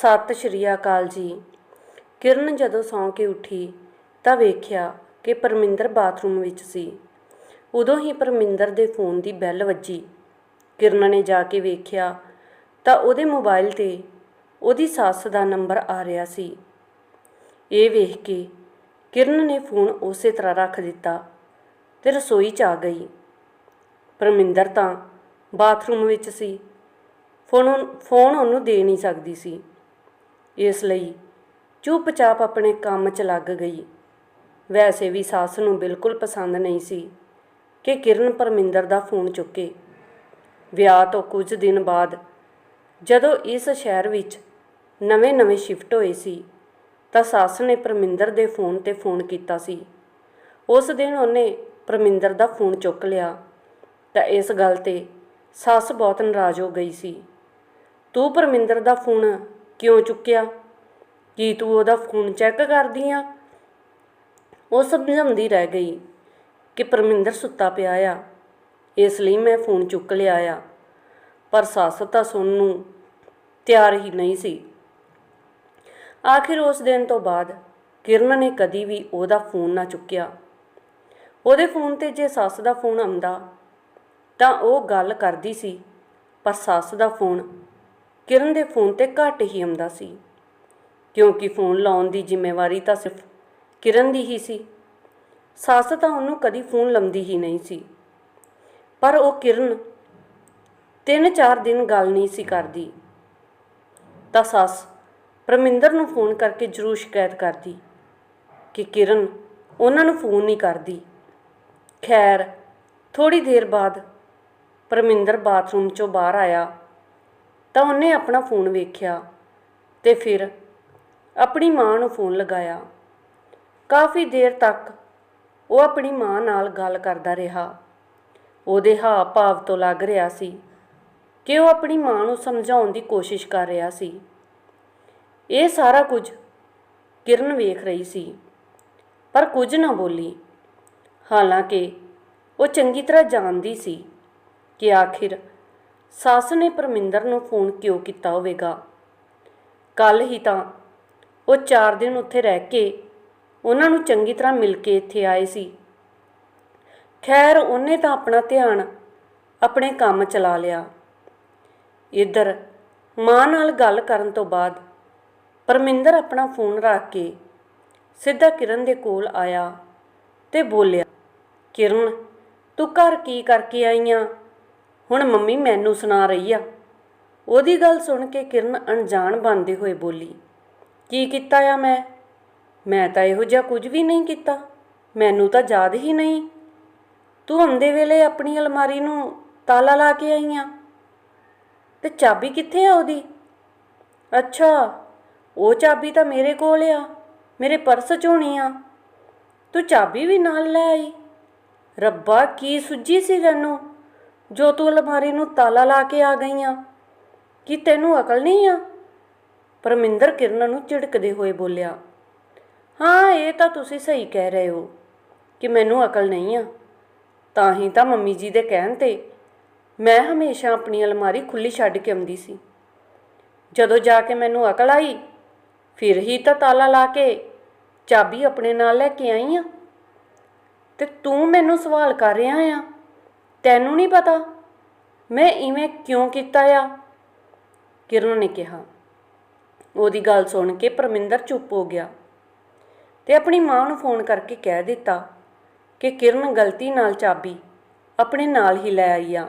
ਸਤਿ ਸ਼੍ਰੀ ਅਕਾਲ ਜੀ। ਕਿਰਨ ਜਦੋਂ ਸੌਂ ਕੇ ਉੱਠੀ ਤਾਂ ਵੇਖਿਆ ਕਿ ਪਰਮਿੰਦਰ ਬਾਥਰੂਮ ਵਿੱਚ ਸੀ। ਉਦੋਂ ਹੀ ਪਰਮਿੰਦਰ ਦੇ ਫੋਨ ਦੀ ਬੈਲ ਵੱਜੀ। ਕਿਰਨ ਨੇ ਜਾ ਕੇ ਵੇਖਿਆ ਤਾਂ ਉਹਦੇ ਮੋਬਾਈਲ ਤੇ ਉਹਦੀ ਸੱਸ ਦਾ ਨੰਬਰ ਆ ਰਿਹਾ ਸੀ। ਇਹ ਵੇਖ ਕੇ ਕਿਰਨ ਨੇ ਫੋਨ ਉਸੇ ਤਰ੍ਹਾਂ ਰੱਖ ਦਿੱਤਾ ਤੇ ਰਸੋਈ 'ਚ ਆ ਗਈ। ਪਰਮਿੰਦਰ ਤਾਂ ਬਾਥਰੂਮ ਵਿੱਚ ਸੀ। ਫੋਨ ਫੋਨ ਉਹਨੂੰ ਦੇ ਨਹੀਂ ਸਕਦੀ ਸੀ। ਇਸ ਲਈ ਚੁੱਪਚਾਪ ਆਪਣੇ ਕੰਮ 'ਚ ਲੱਗ ਗਈ। ਵੈਸੇ ਵੀ ਸੱਸ ਨੂੰ ਬਿਲਕੁਲ ਪਸੰਦ ਨਹੀਂ ਸੀ ਕਿ ਕਿਰਨ ਪਰਮਿੰਦਰ ਦਾ ਫੋਨ ਚੁੱਕੇ। ਵਿਆਹ ਤੋਂ ਕੁਝ ਦਿਨ ਬਾਅਦ ਜਦੋਂ ਇਸ ਸ਼ਹਿਰ ਵਿੱਚ ਨਵੇਂ-ਨਵੇਂ ਸ਼ਿਫਟ ਹੋਏ ਸੀ, ਤਾਂ ਸੱਸ ਨੇ ਪਰਮਿੰਦਰ ਦੇ ਫੋਨ ਤੇ ਫੋਨ ਕੀਤਾ ਸੀ। ਉਸ ਦਿਨ ਉਹਨੇ ਪਰਮਿੰਦਰ ਦਾ ਫੋਨ ਚੁੱਕ ਲਿਆ, ਤਾਂ ਇਸ ਗੱਲ ਤੇ ਸੱਸ ਬਹੁਤ ਨਾਰਾਜ਼ ਹੋ ਗਈ ਸੀ। ਤੂੰ ਪਰਮਿੰਦਰ ਦਾ ਫੋਨ ਕਿਉਂ ਚੁੱਕਿਆ? ਕੀ ਤੂੰ ਉਹਦਾ ਫੋਨ ਚੈੱਕ ਕਰਦੀ ਆ? ਉਹ ਸਮਝਾਉਂਦੀ ਰਹਿ ਗਈ ਕਿ ਪਰਮਿੰਦਰ ਸੁੱਤਾ ਪਿਆ ਆ। ਇਸ ਲਈ ਮੈਂ ਫੋਨ ਚੁੱਕ ਲਿਆ ਆ। ਪਰ ਸੱਸ ਤਾਂ ਸੁਣਨ ਨੂੰ ਤਿਆਰ ਹੀ ਨਹੀਂ ਸੀ। ਆਖਿਰ ਉਸ ਦਿਨ ਤੋਂ ਬਾਅਦ ਕਿਰਨ ਨੇ ਕਦੀ ਵੀ ਉਹਦਾ ਫੋਨ ਨਾ ਚੁੱਕਿਆ। ਉਹਦੇ ਫੋਨ ਤੇ ਜੇ ਸੱਸ ਦਾ ਫੋਨ ਆਉਂਦਾ ਤਾਂ ਉਹ ਗੱਲ ਕਰਦੀ ਸੀ, ਪਰ ਸੱਸ ਦਾ ਫੋਨ ਕਿਰਨ ਦੇ ਫੋਨ ਤੇ ਘੱਟ ਹੀ ਆਉਂਦਾ ਸੀ। ਕਿਉਂਕਿ ਫੋਨ ਲਾਉਣ ਦੀ ਜ਼ਿੰਮੇਵਾਰੀ ਤਾਂ ਸਿਰਫ ਕਿਰਨ ਦੀ ਹੀ ਸੀ। ਸੱਸ ਤਾਂ ਉਹਨੂੰ ਕਦੀ ਫੋਨ ਲੰਦੀ ਹੀ ਨਹੀਂ ਸੀ। ਪਰ ਉਹ ਕਿਰਨ ਤਿੰਨ ਚਾਰ ਦਿਨ ਗੱਲ ਨਹੀਂ ਸੀ ਕਰਦੀ। ਤਾਂ ਸੱਸ ਪਰਮਿੰਦਰ ਨੂੰ ਫੋਨ ਕਰਕੇ ਜ਼ਰੂਰ ਸ਼ਿਕਾਇਤ ਕਰਦੀ ਕਿ ਕਿਰਨ ਉਹਨਾਂ ਨੂੰ ਫੋਨ ਨਹੀਂ ਕਰਦੀ। ਖੈਰ ਥੋੜੀ ਦੇਰ ਬਾਅਦ ਪਰਮਿੰਦਰ ਬਾਥਰੂਮ ਚੋਂ ਬਾਹਰ ਆਇਆ। ਤਾਂ ਉਹਨੇ ਆਪਣਾ ਫੋਨ ਵੇਖਿਆ ਤੇ ਫਿਰ ਆਪਣੀ ਮਾਂ ਨੂੰ ਫੋਨ ਲਗਾਇਆ। ਕਾਫੀ ਦੇਰ ਤੱਕ ਉਹ ਆਪਣੀ ਮਾਂ ਨਾਲ ਗੱਲ ਕਰਦਾ ਰਿਹਾ। ਉਹਦੇ ਹਾਵ ਭਾਵ ਤੋਂ ਲੱਗ ਰਿਹਾ ਸੀ ਕਿ ਉਹ ਆਪਣੀ ਮਾਂ ਨੂੰ ਸਮਝਾਉਣ ਦੀ ਕੋਸ਼ਿਸ਼ ਕਰ ਰਿਹਾ ਸੀ। ਇਹ ਸਾਰਾ ਕੁਝ ਕਿਰਨ ਵੇਖ ਰਹੀ ਸੀ, ਪਰ ਕੁਝ ਨਾ ਬੋਲੀ। ਹਾਲਾਂਕਿ ਉਹ ਚੰਗੀ ਤਰ੍ਹਾਂ ਜਾਣਦੀ ਸੀ ਕਿ ਆਖਿਰ ਸੱਸ ਨੇ ਪਰਮਿੰਦਰ ਨੂੰ ਫੋਨ ਕਿਉਂ ਕੀਤਾ ਹੋਵੇਗਾ? ਕੱਲ ਹੀ ਤਾਂ ਉਹ 4 ਦਿਨ ਉੱਥੇ ਰਹਿ ਕੇ ਉਹਨਾਂ ਨੂੰ ਚੰਗੀ ਤਰ੍ਹਾਂ ਮਿਲ ਕੇ ਇੱਥੇ ਆਏ ਸੀ। ਖੈਰ, ਉਹਨੇ ਤਾਂ ਆਪਣਾ ਧਿਆਨ ਆਪਣੇ ਕੰਮ ਚਲਾ ਲਿਆ। ਇੱਧਰ ਮਾਂ ਨਾਲ ਗੱਲ ਕਰਨ ਤੋਂ ਬਾਅਦ ਪਰਮਿੰਦਰ ਆਪਣਾ ਫੋਨ ਰੱਖ ਕੇ ਸਿੱਧਾ ਕਿਰਨ ਦੇ ਕੋਲ ਆਇਆ ਤੇ ਬੋਲਿਆ, ਕਿਰਨ, ਤੂੰ ਘਰ ਕੀ ਕਰਕੇ ਆਈ ਆ? ਹੁਣ ਮੰਮੀ ਮੈਨੂੰ ਸੁਣਾ ਰਹੀ ਆ। ਉਹਦੀ ਗੱਲ ਸੁਣ ਕੇ ਕਿਰਨ ਅਣਜਾਣ ਬਣਦੇ ਹੋਏ ਬੋਲੀ, ਕੀ ਕੀਤਾ ਆ ਮੈਂ? ਮੈਂ ਤਾਂ ਇਹੋ ਜਿਹਾ ਕੁਝ ਵੀ ਨਹੀਂ ਕੀਤਾ। ਮੈਨੂੰ ਤਾਂ ਯਾਦ ਹੀ ਨਹੀਂ। ਤੂੰ ਆਉਂਦੇ ਵੇਲੇ ਆਪਣੀ ਅਲਮਾਰੀ ਨੂੰ ਤਾਲਾ ਲਾ ਕੇ ਆਈ ਆ। ਤੇ ਚਾਬੀ ਕਿੱਥੇ ਆ ਉਹਦੀ? ਅੱਛਾ, ਉਹ ਚਾਬੀ ਤਾਂ ਮੇਰੇ ਕੋਲ ਆ। ਮੇਰੇ ਪਰਸ 'ਚ ਹੋਣੀ ਆ। ਤੂੰ ਚਾਬੀ ਵੀ ਨਾਲ ਲੈ ਆਈ। ਰੱਬਾ, ਕੀ ਸੁੱਜੀ ਸੀ ਤੈਨੂੰ? ਜੋ ਤੂੰ ਅਲਮਾਰੀ ਨੂੰ ਤਾਲਾ ਲਾ ਕੇ ਆ ਗਈ ਆ, ਕੀ ਤੈਨੂੰ ਅਕਲ ਨਹੀਂ ਆ? ਪਰਮਿੰਦਰ ਕਿਰਨ ਨੂੰ ਝਿੜਕਦੇ ਹੋਏ ਬੋਲਿਆ, ਹਾਂ, ਇਹ ਤਾਂ ਤੁਸੀਂ ਸਹੀ ਕਹਿ ਰਹੇ ਹੋ ਕਿ ਮੈਨੂੰ ਅਕਲ ਨਹੀਂ ਆ। ਤਾਂ ਹੀ ਤਾਂ ਮੰਮੀ ਜੀ ਦੇ ਕਹਿਣ ਤੇ ਮੈਂ ਹਮੇਸ਼ਾ ਆਪਣੀ ਅਲਮਾਰੀ ਖੁੱਲੀ ਛੱਡ ਕੇ ਆਉਂਦੀ ਸੀ। ਜਦੋਂ ਜਾ ਕੇ ਮੈਨੂੰ ਅਕਲ ਆਈ, ਫਿਰ ਹੀ ਤਾਂ ਤਾਲਾ ਲਾ ਕੇ ਚਾਬੀ ਆਪਣੇ ਨਾਲ ਲੈ ਕੇ ਆਈ ਆ। ਤੇ ਤੂੰ ਮੈਨੂੰ ਸਵਾਲ ਕਰ ਰਿਹਾ ਆ ਤੈਨੂੰ ਨਹੀਂ ਪਤਾ? ਮੈਂ ਇਵੇਂ ਕਿਉਂ ਕੀਤਾ ਆ? ਕਿਰਨ ਨੇ ਕਿਹਾ। ਉਹਦੀ ਗੱਲ ਸੁਣ ਕੇ ਪਰਮਿੰਦਰ ਚੁੱਪ ਹੋ ਗਿਆ ਤੇ ਆਪਣੀ ਮਾਂ ਨੂੰ ਫੋਨ ਕਰਕੇ ਕਹਿ ਦਿੱਤਾ ਕਿ ਕਿਰਨ ਗਲਤੀ ਨਾਲ ਚਾਬੀ ਆਪਣੇ ਨਾਲ ਹੀ ਲੈ ਆਈ ਆ।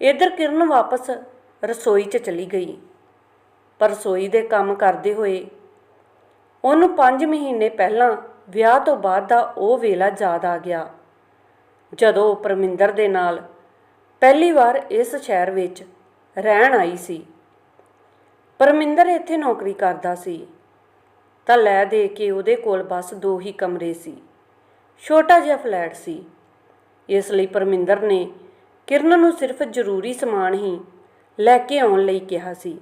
ਇਧਰ ਕਿਰਨ ਵਾਪਸ ਰਸੋਈ 'ਚ ਚਲੀ ਗਈ, ਪਰ ਰਸੋਈ ਦੇ ਕੰਮ ਕਰਦੇ ਹੋਏ ਉਹਨੂੰ 5 ਮਹੀਨੇ ਪਹਿਲਾਂ ਵਿਆਹ ਤੋਂ ਬਾਅਦ ਦਾ ਉਹ ਵੇਲਾ ਯਾਦ ਆ ਗਿਆ। ਜਦੋਂ ਪਰਮਿੰਦਰ ਦੇ ਨਾਲ ਪਹਿਲੀ ਵਾਰ ਇਸ ਸ਼ਹਿਰ ਵਿੱਚ ਰਹਿਣ ਆਈ ਸੀ। ਪਰਮਿੰਦਰ ਇੱਥੇ ਨੌਕਰੀ ਕਰਦਾ ਸੀ। ਤਾਂ ਲੈ ਦੇ ਕੇ ਉਹਦੇ ਕੋਲ ਬਸ ਦੋ ਹੀ ਕਮਰੇ ਸੀ। ਛੋਟਾ ਜਿਹਾ ਫਲੈਟ ਸੀ। ਇਸ ਲਈ ਪਰਮਿੰਦਰ ਨੇ ਕਿਰਨ ਨੂੰ ਸਿਰਫ ਜ਼ਰੂਰੀ ਸਮਾਨ ਹੀ ਲੈ ਕੇ ਆਉਣ ਲਈ ਕਿਹਾ ਸੀ।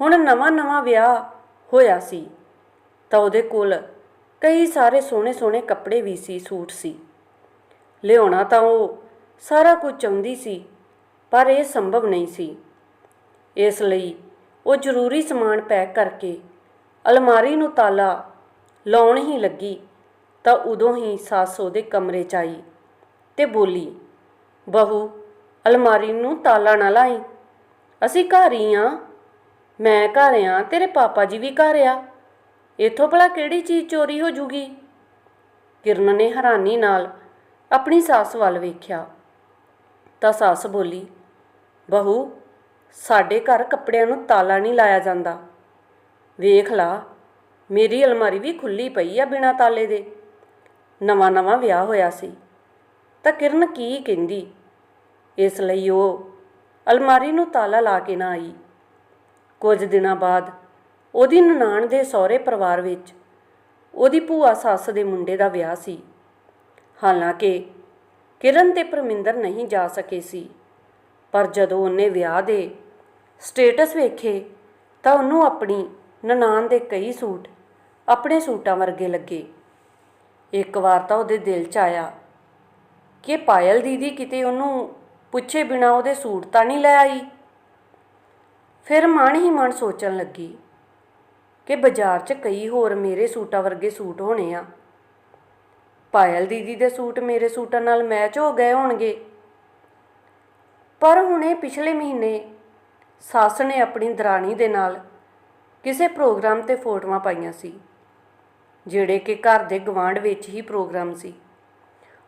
ਹੁਣ ਨਵਾਂ-ਨਵਾਂ ਵਿਆਹ ਹੋਇਆ ਸੀ। ਤਾਂ ਉਹਦੇ ਕੋਲ ਕਈ ਸਾਰੇ ਸੋਹਣੇ-ਸੋਹਣੇ ਕੱਪੜੇ ਵੀ ਸੀ, ਸੂਟ ਸੀ। ਲਿਆਉਣਾ ਤਾਂ ਉਹ ਸਾਰਾ ਕੁਝ ਚਾਹੁੰਦੀ ਸੀ, ਪਰ ਇਹ ਸੰਭਵ ਨਹੀਂ ਸੀ। ਇਸ ਲਈ ਉਹ ਜ਼ਰੂਰੀ ਸਮਾਨ ਪੈਕ ਕਰਕੇ ਅਲਮਾਰੀ ਨੂੰ ਤਾਲਾ ਲਾਉਣ ਹੀ ਲੱਗੀ, ਤਾਂ ਉਦੋਂ ਹੀ ਸੱਸ ਉਹਦੇ ਕਮਰੇ 'ਚ ਆਈ ਤੇ ਬੋਲੀ, ਬਹੂ, ਅਲਮਾਰੀ ਨੂੰ ਤਾਲਾ ਨਾ ਲਾਈ। ਅਸੀਂ ਘਰ ਹੀ ਆ। ਮੈਂ ਘਰ ਆ, ਤੇਰੇ ਪਾਪਾ ਜੀ ਵੀ ਘਰ ਆ। ਇੱਥੋਂ ਭਲਾ ਕਿਹੜੀ ਚੀਜ਼ ਚੋਰੀ ਹੋ ਜੂਗੀ? ਕਿਰਨ ਨੇ ਹੈਰਾਨੀ ਨਾਲ ਆਪਣੀ ਸੱਸ ਵੱਲ ਵੇਖਿਆ ਤਾਂ ਸੱਸ ਬੋਲੀ, ਬਹੂ, ਸਾਡੇ ਘਰ ਕੱਪੜਿਆਂ ਨੂੰ ਤਾਲਾ ਨਹੀਂ ਲਾਇਆ ਜਾਂਦਾ। ਵੇਖ ਲਾ, ਮੇਰੀ ਅਲਮਾਰੀ ਵੀ ਖੁੱਲੀ ਪਈ ਆ ਬਿਨਾਂ ਤਾਲੇ ਦੇ। ਨਵਾਂ ਨਵਾਂ ਵਿਆਹ ਹੋਇਆ ਸੀ। ਤਾਂ ਕਿਰਨ ਕੀ ਕਹਿੰਦੀ? ਇਸ ਲਈ ਉਹ ਅਲਮਾਰੀ ਨੂੰ ਤਾਲਾ ਲਾ ਕੇ ਨਾ ਆਈ। ਕੁਝ ਦਿਨਾਂ ਬਾਅਦ ਉਹਦੀ ਨਨਾਣ ਦੇ ਸਹੁਰੇ ਪਰਿਵਾਰ ਵਿੱਚ ਉਹਦੀ ਭੂਆ ਸੱਸ ਦੇ ਮੁੰਡੇ ਦਾ ਵਿਆਹ ਸੀ। ਹਾਲਾਂਕਿ ਕਿਰਨ ਤੇ ਪਰਮਿੰਦਰ ਨਹੀਂ ਜਾ ਸਕੇ ਸੀ, ਪਰ ਜਦੋਂ ਉਹਨੇ ਵਿਆਹ ਦੇ ਸਟੇਟਸ ਵੇਖੇ ਤਾਂ ਉਹਨੂੰ ਆਪਣੀ ਨਨਾਣ ਦੇ ਕਈ ਸੂਟ ਆਪਣੇ ਸੂਟਾਂ ਵਰਗੇ ਲੱਗੇ। ਇੱਕ ਵਾਰ ਤਾਂ ਉਹਦੇ ਦਿਲ 'ਚ ਆਇਆ ਕਿ ਪਾਇਲ ਦੀਦੀ ਕਿਤੇ ਉਹਨੂੰ ਪੁੱਛੇ ਬਿਨਾ ਉਹਦੇ ਸੂਟ ਤਾਂ ਨਹੀਂ ਲੈ ਆਈ। ਫਿਰ ਮਨ ਹੀ ਮਨ ਸੋਚਣ ਲੱਗੀ ਕਿ ਬਾਜ਼ਾਰ 'ਚ ਕਈ ਹੋਰ ਮੇਰੇ ਸੂਟਾਂ ਵਰਗੇ ਸੂਟ ਹੋਣੇ ਆ। ਪਾਇਲ ਦੀਦੀ ਦੇ ਸੂਟ ਮੇਰੇ ਸੂਟਾਂ ਨਾਲ ਮੈਚ ਹੋ ਗਏ ਹੋਣਗੇ। ਪਰ ਹੁਣੇ ਪਿਛਲੇ ਮਹੀਨੇ ਸੱਸ ਨੇ ਆਪਣੀ ਦਰਾਣੀ ਦੇ ਨਾਲ ਕਿਸੇ ਪ੍ਰੋਗਰਾਮ ਤੇ ਫੋਟੋਆਂ ਪਾਈਆਂ ਸੀ, ਜਿਹੜੇ ਕਿ ਘਰ ਦੇ ਗਵਾਂਢ ਵਿੱਚ ਹੀ ਪ੍ਰੋਗਰਾਮ ਸੀ।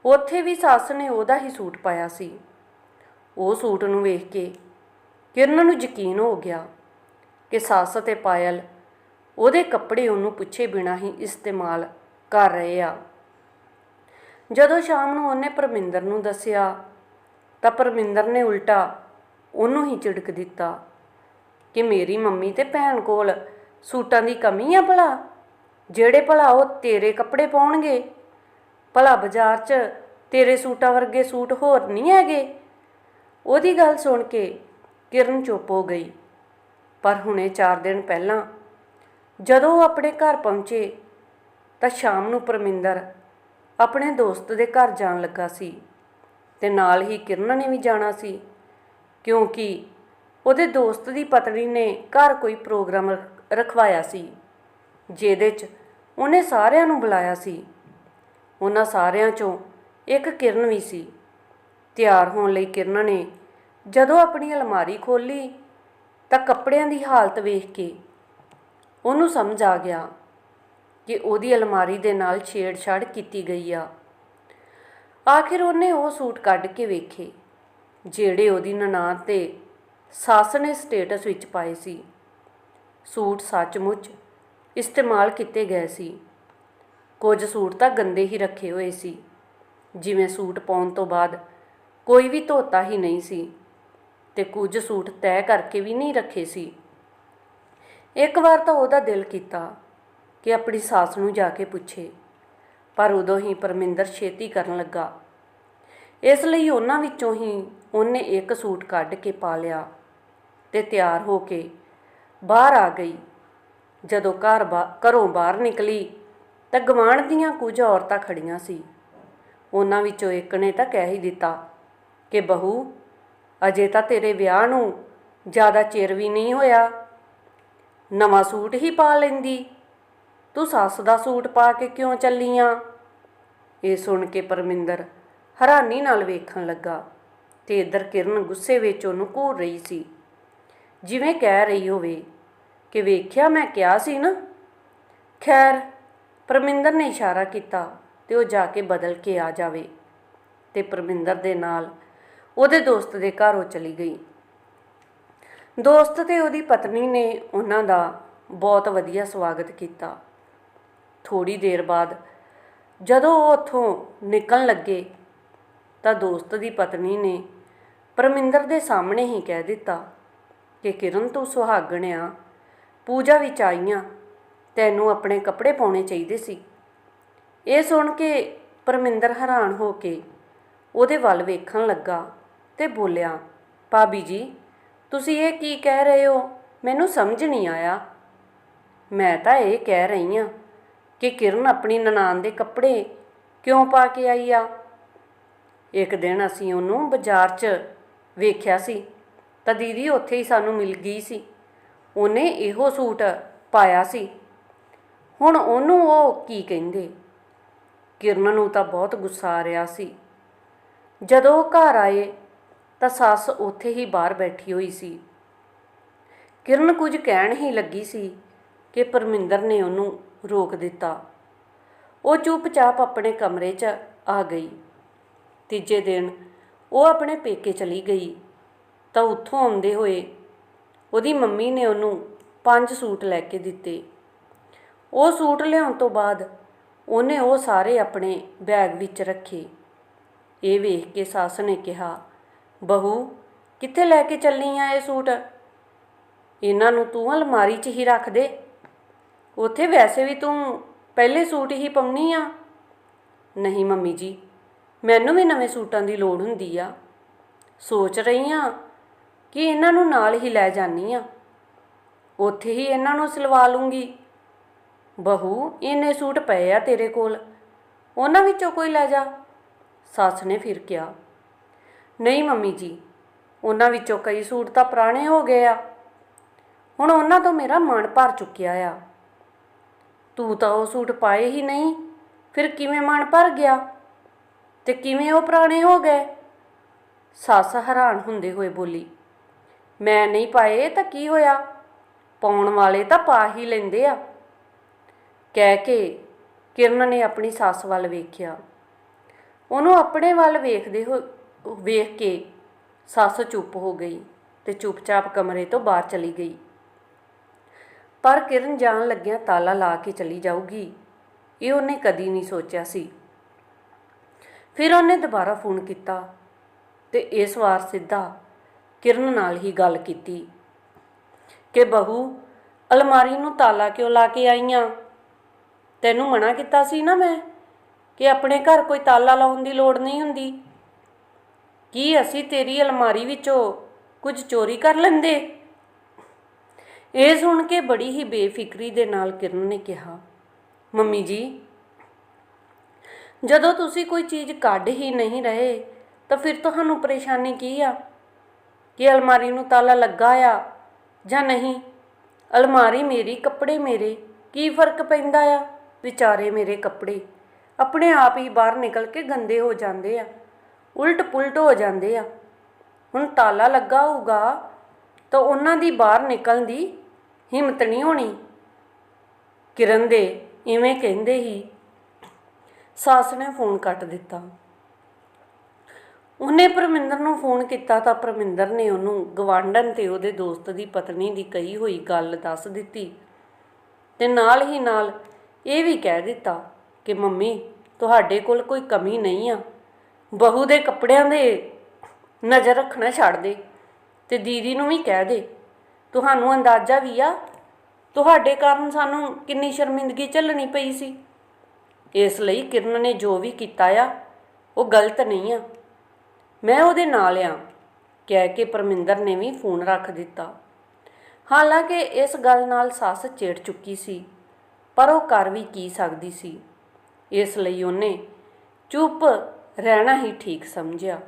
ਉੱਥੇ ਵੀ ਸੱਸ ਨੇ ਉਹਦਾ ਹੀ ਸੂਟ ਪਾਇਆ ਸੀ। ਉਹ ਸੂਟ ਨੂੰ ਵੇਖ ਕੇ ਕਿਰਨ ਨੂੰ ਯਕੀਨ ਹੋ ਗਿਆ ਕਿ ਸੱਸ ਤੇ ਪਾਇਲ ਉਹਦੇ ਕੱਪੜੇ ਉਹਨੂੰ ਪੁੱਛੇ ਬਿਨਾ ਹੀ ਇਸਤੇਮਾਲ ਕਰ ਰਹੇ ਆ। ਜਦੋਂ ਸ਼ਾਮ ਨੂੰ ਉਹਨੇ ਪਰਮਿੰਦਰ ਨੂੰ ਦੱਸਿਆ, ਤਾਂ ਪਰਮਿੰਦਰ ਨੇ ਉਲਟਾ ਉਹਨੂੰ ਹੀ ਝਿੜਕ ਦਿੱਤਾ ਕਿ ਮੇਰੀ ਮੰਮੀ ਤੇ ਭੈਣ ਕੋਲ ਸੂਟਾਂ ਦੀ ਕਮੀ ਆ ਭਲਾ। ਜਿਹੜੇ ਭਲਾ ਉਹ ਤੇਰੇ ਕੱਪੜੇ ਪਾਉਣਗੇ, ਭਲਾ ਬਾਜ਼ਾਰ 'ਚ ਤੇਰੇ ਸੂਟਾਂ ਵਰਗੇ ਸੂਟ ਹੋਰ ਨਹੀਂ ਹੈਗੇ। ਉਹਦੀ ਗੱਲ ਸੁਣ ਕੇ ਕਿਰਨ ਚੁੱਪ ਹੋ ਗਈ। ਪਰ ਹੁਣੇ 4 ਦਿਨ ਪਹਿਲਾਂ ਜਦੋਂ ਉਹ ਆਪਣੇ ਘਰ ਪਹੁੰਚੇ, ਤਾਂ ਸ਼ਾਮ ਨੂੰ ਪਰਮਿੰਦਰ ਆਪਣੇ ਦੋਸਤ ਦੇ ਘਰ ਜਾਣ ਲੱਗਾ ਸੀ ਤੇ ਨਾਲ ਹੀ ਕਿਰਨ ਨੇ ਵੀ ਜਾਣਾ ਸੀ, ਕਿਉਂਕਿ ਉਹਦੇ ਦੋਸਤ ਦੀ ਪਤਨੀ ਨੇ ਘਰ ਕੋਈ ਪ੍ਰੋਗਰਾਮ ਰਖਵਾਇਆ ਸੀ, ਜਿਹਦੇ 'ਚ ਉਹਨੇ ਸਾਰਿਆਂ ਨੂੰ ਬੁਲਾਇਆ ਸੀ। ਉਹਨਾਂ ਸਾਰਿਆਂ 'ਚੋਂ ਇੱਕ ਕਿਰਨ ਵੀ ਸੀ। ਤਿਆਰ ਹੋਣ ਲਈ ਕਿਰਨ ਨੇ ਜਦੋਂ ਆਪਣੀ ਅਲਮਾਰੀ ਖੋਲੀ ਤਾਂ ਕੱਪੜਿਆਂ ਦੀ ਹਾਲਤ ਵੇਖ ਕੇ ਉਹਨੂੰ ਸਮਝ ਆ ਗਿਆ ਕਿ ਉਹਦੀ ਅਲਮਾਰੀ ਦੇ ਨਾਲ ਛੇੜਛਾੜ ਕੀਤੀ ਗਈ ਆ। ਆਖਿਰ ਉਹਨੇ ਉਹ ਸੂਟ ਕੱਢ ਕੇ ਵੇਖੇ, ਜਿਹੜੇ ਉਹਦੀ ਨਨਾਣ ਤੇ ਸੱਸ ਨੇ ਸਟੇਟਸ ਵਿੱਚ ਪਾਏ ਸੀ। ਸੂਟ ਸੱਚਮੁੱਚ ਇਸਤੇਮਾਲ ਕੀਤੇ ਗਏ ਸੀ। ਕੁਝ ਸੂਟ ਤਾਂ ਗੰਦੇ ਹੀ ਰੱਖੇ ਹੋਏ ਸੀ, ਜਿਵੇਂ ਸੂਟ ਪਾਉਣ ਤੋਂ ਬਾਅਦ ਕੋਈ ਵੀ ਧੋਤਾ ਹੀ ਨਹੀਂ ਸੀ ਤੇ ਕੁਝ ਸੂਟ ਤੈਅ ਕਰਕੇ ਵੀ ਨਹੀਂ ਰੱਖੇ ਸੀ। ਇੱਕ ਵਾਰ ਤਾਂ ਉਹਦਾ ਦਿਲ ਕੀਤਾ ਕਿ ਆਪਣੀ ਸੱਸ ਨੂੰ ਜਾ ਕੇ ਪੁੱਛੇ। ਪਰ ਉਦੋਂ ਹੀ ਪਰਮਿੰਦਰ ਛੇਤੀ ਕਰਨ ਲੱਗਾ। ਇਸ ਲਈ ਉਹਨਾਂ ਵਿੱਚੋਂ ਹੀ ਉਹਨੇ ਇੱਕ ਸੂਟ ਕੱਢ ਕੇ ਪਾ ਲਿਆ ਤੇ ਤਿਆਰ ਹੋ ਕੇ ਬਾਹਰ ਆ ਗਈ। ਜਦੋਂ ਘਰ ਬਾ- ਘਰੋਂ ਬਾਹਰ ਨਿਕਲੀ ਤਾਂ ਗਵਾਂਢ ਦੀਆਂ ਕੁਝ ਔਰਤਾਂ ਖੜੀਆਂ ਸੀ। ਉਹਨਾਂ ਵਿੱਚੋਂ ਇੱਕ ਨੇ ਤਾਂ ਕਹਿ ਹੀ ਦਿੱਤਾ ਕਿ, ਬਹੂ, ਅਜੇ ਤਾਂ ਤੇਰੇ ਵਿਆਹ ਨੂੰ ਜ਼ਿਆਦਾ ਚਿਰ ਵੀ ਨਹੀਂ ਹੋਇਆ। ਨਵਾਂ ਸੂਟ ਹੀ ਪਾ ਲੈਂਦੀ। ਤੂੰ ਸੱਸ ਦਾ ਸੂਟ ਪਾ ਕੇ ਕਿਉਂ ਚੱਲੀ ਆਂ ਇਹ ਸੁਣ ਕੇ ਪਰਮਿੰਦਰ ਹੈਰਾਨੀ ਨਾਲ ਵੇਖਣ ਲੱਗਾ ਤੇ ਇਧਰ ਕਿਰਨ ਗੁੱਸੇ ਵਿੱਚ ਉਹਨੂੰ ਘੂਰ ਰਹੀ ਸੀ। ਜਿਵੇਂ ਕਹਿ ਰਹੀ ਹੋਵੇ ਕਿ ਵੇਖਿਆ ਮੈਂ ਕਿਹਾ ਸੀ ਨਾ? ਖੈਰ, ਪਰਮਿੰਦਰ ਨੇ ਇਸ਼ਾਰਾ ਕੀਤਾ ਤੇ ਉਹ ਜਾ ਕੇ ਬਦਲ ਕੇ ਆ ਜਾਵੇ ਤੇ ਪਰਮਿੰਦਰ ਦੇ ਨਾਲ ਉਹਦੇ ਦੋਸਤ ਦੇ ਘਰ ਉਹ ਚਲੀ ਗਈ। ਦੋਸਤ ਤੇ ਉਹਦੀ ਪਤਨੀ ਨੇ ਉਹਨਾਂ ਦਾ ਬਹੁਤ ਵਧੀਆ ਸਵਾਗਤ ਕੀਤਾ। ਥੋੜੀ ਦੇਰ ਬਾਅਦ ਜਦੋਂ ਉਹ ਉੱਥੋਂ ਨਿਕਲਣ ਲੱਗੇ ਤਾਂ ਦੋਸਤ ਦੀ ਪਤਨੀ ਨੇ ਪਰਮਿੰਦਰ ਦੇ ਸਾਹਮਣੇ ਹੀ ਕਹਿ ਦਿੱਤਾ ਕਿ ਕਿਰਨ ਤੂੰ ਸੁਹਾਗਣ ਆ ਪੂਜਾ ਵਿੱਚ ਆਈਆਂ, ਤੈਨੂੰ ਆਪਣੇ ਕੱਪੜੇ ਪਾਉਣੇ ਚਾਹੀਦੇ ਸੀ। ਇਹ ਸੁਣ ਕੇ ਪਰਮਿੰਦਰ ਹੈਰਾਨ ਹੋ ਕੇ ਉਹਦੇ ਵੱਲ ਵੇਖਣ ਲੱਗਾ ਤੇ ਬੋਲਿਆ, ਭਾਬੀ ਜੀ, ਤੁਸੀਂ ਇਹ ਕੀ ਕਹਿ ਰਹੇ ਹੋ? ਮੈਨੂੰ ਸਮਝ ਨਹੀਂ ਆਇਆ। ਮੈਂ ਤਾਂ ਇਹ ਕਹਿ ਰਹੀ ਹਾਂ ਕਿ ਕਿਰਨ ਆਪਣੀ ਨਨਾਣ ਦੇ ਕੱਪੜੇ ਕਿਉਂ ਪਾ ਕੇ ਆਈ ਆ? ਇੱਕ ਦਿਨ ਅਸੀਂ ਉਹਨੂੰ ਬਾਜ਼ਾਰ 'ਚ ਵੇਖਿਆ ਸੀ, ਤਾਂ ਦੀਦੀ ਉੱਥੇ ਹੀ ਸਾਨੂੰ ਮਿਲ ਗਈ ਸੀ। ਉਹਨੇ ਇਹੋ ਸੂਟ ਪਾਇਆ ਸੀ। ਹੁਣ ਉਹਨੂੰ ਉਹ ਕੀ ਕਹਿੰਦੇ? ਕਿਰਨ ਨੂੰ ਤਾਂ ਬਹੁਤ ਗੁੱਸਾ ਆ ਰਿਹਾ ਸੀ। ਜਦੋਂ ਉਹ ਘਰ ਆਏ, ਤਾਂ ਸੱਸ ਉੱਥੇ ਹੀ ਬਾਹਰ ਬੈਠੀ ਹੋਈ ਸੀ। ਕਿਰਨ ਕੁਝ ਕਹਿਣ ਹੀ ਲੱਗੀ ਸੀ ਕਿ ਪਰਮਿੰਦਰ ਨੇ ਉਹਨੂੰ ਰੋਕ ਦਿੱਤਾ। ਉਹ ਚੁੱਪਚਾਪ ਆਪਣੇ ਕਮਰੇ 'ਚ ਆ ਗਈ। ਤੀਜੇ ਦਿਨ ਉਹ ਆਪਣੇ ਪੇਕੇ ਚਲੀ ਗਈ। ਤਾਂ ਉੱਥੋਂ ਆਉਂਦੇ ਹੋਏ ਉਹਦੀ ਮੰਮੀ ਨੇ ਉਹਨੂੰ ਪੰਜ ਸੂਟ ਲੈ ਕੇ ਦਿੱਤੇ। ਉਹ ਸੂਟ ਲਿਆਉਣ ਤੋਂ ਬਾਅਦ ਉਹਨੇ ਉਹ ਸਾਰੇ ਆਪਣੇ ਬੈਗ ਵਿੱਚ ਰੱਖੇ। ਇਹ ਵੇਖ ਕੇ ਸੱਸ ਨੇ ਕਿਹਾ, ਬਹੂ, ਕਿੱਥੇ ਲੈ ਕੇ ਚੱਲੀ ਆ ਇਹ ਸੂਟ? ਇਹਨਾਂ ਨੂੰ ਤੂੰ ਅਲਮਾਰੀ 'ਚ ਹੀ ਰੱਖ ਦੇ। ਉੱਥੇ ਵੈਸੇ ਵੀ ਤੂੰ ਪਹਿਲੇ ਸੂਟ ਹੀ ਪਾਉਣੀ ਆ? ਨਹੀਂ ਮੰਮੀ ਜੀ, ਮੈਨੂੰ ਵੀ ਨਵੇਂ ਸੂਟਾਂ ਦੀ ਲੋੜ ਹੁੰਦੀ ਆ। ਸੋਚ ਰਹੀ ਆ ਕਿ ਇਹਨਾਂ ਨੂੰ ਨਾਲ ਹੀ ਲੈ ਜਾਨੀ ਆ। ਉੱਥੇ ਹੀ ਇਹਨਾਂ ਨੂੰ ਸਿਲਵਾ ਲੂੰਗੀ। ਬਹੂ, ਇੰਨੇ ਸੂਟ ਪਏ ਆ ਤੇਰੇ ਕੋਲ, ਉਹਨਾਂ ਵਿੱਚੋਂ ਕੋਈ ਲੈ ਜਾ? ਸੱਸ ਨੇ ਫਿਰ ਕਿਹਾ। ਨਹੀਂ ਮੰਮੀ ਜੀ, ਉਹਨਾਂ ਵਿੱਚੋਂ ਕਈ ਸੂਟ ਤਾਂ ਪੁਰਾਣੇ ਹੋ ਗਏ ਆ। ਹੁਣ ਉਹਨਾਂ ਤੋਂ ਮੇਰਾ ਮਨ ਭਰ ਚੁੱਕਿਆ ਆ। ਤੂੰ ਤਾਂ ਉਹ ਸੂਟ ਪਾਏ ਹੀ ਨਹੀਂ। ਫਿਰ ਕਿਵੇਂ ਮਨ ਭਰ ਗਿਆ? ਤੇ ਕਿਵੇਂ ਉਹ ਪੁਰਾਣੇ ਹੋ ਗਏ? ਸੱਸ ਹੈਰਾਨ ਹੁੰਦੇ ਹੋਏ ਬੋਲੀ, ਮੈਂ ਨਹੀਂ ਪਾਏ, ਤਾਂ ਕੀ ਹੋਇਆ? ਪਾਉਣ ਵਾਲੇ ਤਾਂ ਪਾ ਹੀ ਲੈਂਦੇ ਆ। ਕਹਿ ਕੇ ਕਿਰਨ ਨੇ ਆਪਣੀ ਸੱਸ ਵੱਲ ਵੇਖਿਆ। ਉਹਨੂੰ ਆਪਣੇ ਵੱਲ ਵੇਖਦੇ ਹੋ ਵੇਖ ਕੇ ਸੱਸ ਚੁੱਪ ਹੋ ਗਈ ਤੇ ਚੁੱਪਚਾਪ ਕਮਰੇ ਤੋਂ ਬਾਹਰ ਚਲੀ ਗਈ। ਪਰ ਕਿਰਨ ਜਾਣ ਲੱਗਿਆ ਤਾਲਾ ਲਾ ਕੇ ਚਲੀ ਜਾਊਗੀ। ਇਹ ਉਹਨੇ ਕਦੀ ਨਹੀਂ ਸੋਚਿਆ ਸੀ। ਫਿਰ ਉਹਨੇ ਦੁਬਾਰਾ ਫੋਨ ਕੀਤਾ ਤੇ ਇਸ ਵਾਰ ਸਿੱਧਾ ਕਿਰਨ ਨਾਲ ਹੀ ਗੱਲ ਕੀਤੀ ਕਿ ਬਹੂ, ਅਲਮਾਰੀ ਨੂੰ ਤਾਲਾ ਕਿਉਂ ਲਾ ਕੇ ਆਈਆਂ? ਤੈਨੂੰ ਮਨਾ ਕੀਤਾ ਸੀ ਨਾ ਮੈਂ ਕਿ ਆਪਣੇ ਘਰ ਕੋਈ ਤਾਲਾ ਲਾਉਣ ਦੀ ਲੋੜ ਨਹੀਂ ਹੁੰਦੀ? ਕੀ ਅਸੀਂ ਤੇਰੀ ਅਲਮਾਰੀ ਵਿੱਚੋਂ ਕੁਝ ਚੋਰੀ ਕਰ ਲੈਂਦੇ? ਇਹ ਸੁਣ ਕੇ ਬੜੀ ਹੀ ਬੇਫਿਕਰੀ ਦੇ ਨਾਲ ਕਿਰਨ ਨੇ ਕਿਹਾ, ਮੰਮੀ ਜੀ, ਜਦੋਂ ਤੁਸੀਂ ਕੋਈ ਚੀਜ਼ ਕੱਢ ਹੀ ਨਹੀਂ ਰਹੇ, ਤਾਂ ਫਿਰ ਤੁਹਾਨੂੰ ਪਰੇਸ਼ਾਨੀ ਕੀ ਆ? ਕਿ ਅਲਮਾਰੀ ਨੂੰ ਤਾਲਾ ਲੱਗਾ ਆ ਜਾਂ ਨਹੀਂ? ਅਲਮਾਰੀ ਮੇਰੀ, ਕੱਪੜੇ ਮੇਰੇ, ਕੀ ਫ਼ਰਕ ਪੈਂਦਾ ਆ? ਵਿਚਾਰੇ ਮੇਰੇ ਕੱਪੜੇ ਆਪਣੇ ਆਪ ਹੀ ਬਾਹਰ ਨਿਕਲ ਕੇ ਗੰਦੇ ਹੋ ਜਾਂਦੇ ਆ ਉਲਟ ਪੁਲਟ ਹੋ ਜਾਂਦੇ ਆ। ਹੁਣ ਤਾਲਾ ਲੱਗਾ ਹੋਊਗਾ ਤਾਂ ਉਹਨਾਂ ਦੀ ਬਾਹਰ ਨਿਕਲਣ ਦੀ ਹਿੰਮਤ ਨਹੀਂ ਹੋਣੀ। ਕਿਰਨ ਦੇ ਇਵੇਂ ਕਹਿੰਦੇ ਹੀ ਸੱਸ ਨੇ ਫੋਨ ਕੱਟ ਦਿੱਤਾ। ਉਹਨੇ ਪਰਮਿੰਦਰ ਨੂੰ ਫੋਨ ਕੀਤਾ ਤਾਂ ਪਰਮਿੰਦਰ ਨੇ ਉਹਨੂੰ ਗਵਾਂਢਣ ਤੇ ਉਹਦੇ ਦੋਸਤ ਦੀ ਪਤਨੀ ਦੀ ਕਹੀ ਹੋਈ ਗੱਲ ਦੱਸ ਦਿੱਤੀ ਤੇ ਨਾਲ ਹੀ ਨਾਲ ਇਹ ਵੀ ਕਹਿ ਦਿੱਤਾ ਕਿ ਮੰਮੀ, ਤੁਹਾਡੇ ਕੋਲ ਕੋਈ ਕਮੀ ਨਹੀਂ ਆ। ਬਹੂ ਦੇ ਕੱਪੜਿਆਂ ਦੇ ਨਜ਼ਰ ਰੱਖਣਾ ਛੱਡ ਦੇ ਤੇ ਦੀਦੀ ਨੂੰ ਵੀ ਕਹਿ ਦੇ ਤੁਹਾਨੂੰ ਅੰਦਾਜ਼ਾ ਵੀ ਆ। ਤੁਹਾਡੇ ਕਾਰਨ ਸਾਨੂੰ ਕਿੰਨੀ ਸ਼ਰਮਿੰਦਗੀ ਝੱਲਣੀ ਪਈ ਸੀ। ਇਸ ਲਈ ਕਿਰਨ ਨੇ ਜੋ ਵੀ ਕੀਤਾ ਆ, ਉਹ ਗਲਤ ਨਹੀਂ ਆ। ਮੈਂ ਉਹਦੇ ਨਾਲ ਆ, ਕਹਿ ਕੇ ਪਰਮਿੰਦਰ ਨੇ ਵੀ ਫੋਨ ਰੱਖ ਦਿੱਤਾ। ਹਾਲਾਂਕਿ ਇਸ ਗੱਲ ਨਾਲ ਸੱਸ ਚਿੜ ਚੁੱਕੀ ਸੀ, ਪਰ ਉਹ ਕਰ ਵੀ ਕੀ ਸਕਦੀ ਸੀ। ਇਸ ਲਈ ਉਹਨੇ ਚੁੱਪ ਰਹਿਣਾ ਹੀ ਠੀਕ ਸਮਝਿਆ।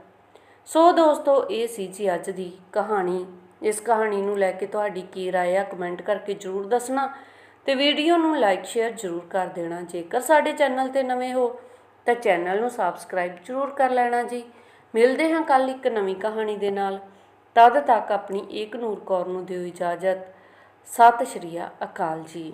ਸੋ ਦੋਸਤੋ, ਇਹ ਸੀ ਜੀ ਅੱਜ ਦੀ ਕਹਾਣੀ। ਇਸ ਕਹਾਣੀ ਨੂੰ ਲੈ ਕੇ ਤੁਹਾਡੀ ਕੀ ਰਾਏ ਆ ਕਮੈਂਟ ਕਰਕੇ ਜਰੂਰ ਦੱਸਣਾ ਤੇ ਵੀਡੀਓ ਨੂੰ ਲਾਈਕ ਸ਼ੇਅਰ ਜਰੂਰ ਕਰ ਦੇਣਾ। ਜੇਕਰ ਸਾਡੇ ਚੈਨਲ ਤੇ ਨਵੇਂ ਹੋ ਤਾਂ ਚੈਨਲ ਨੂੰ ਸਬਸਕ੍ਰਾਈਬ ਜਰੂਰ ਕਰ ਲੈਣਾ ਜੀ। ਮਿਲਦੇ ਹਾਂ ਕੱਲ ਇੱਕ ਨਵੀਂ ਕਹਾਣੀ ਦੇ ਨਾਲ। ਤਦ ਤੱਕ ਆਪਣੀ ਏਕ ਨੂਰ ਕੌਰ ਨੂੰ ਦਿਓ ਇਜਾਜ਼ਤ। ਸਤਿ ਸ਼੍ਰੀ ਅਕਾਲ ਜੀ।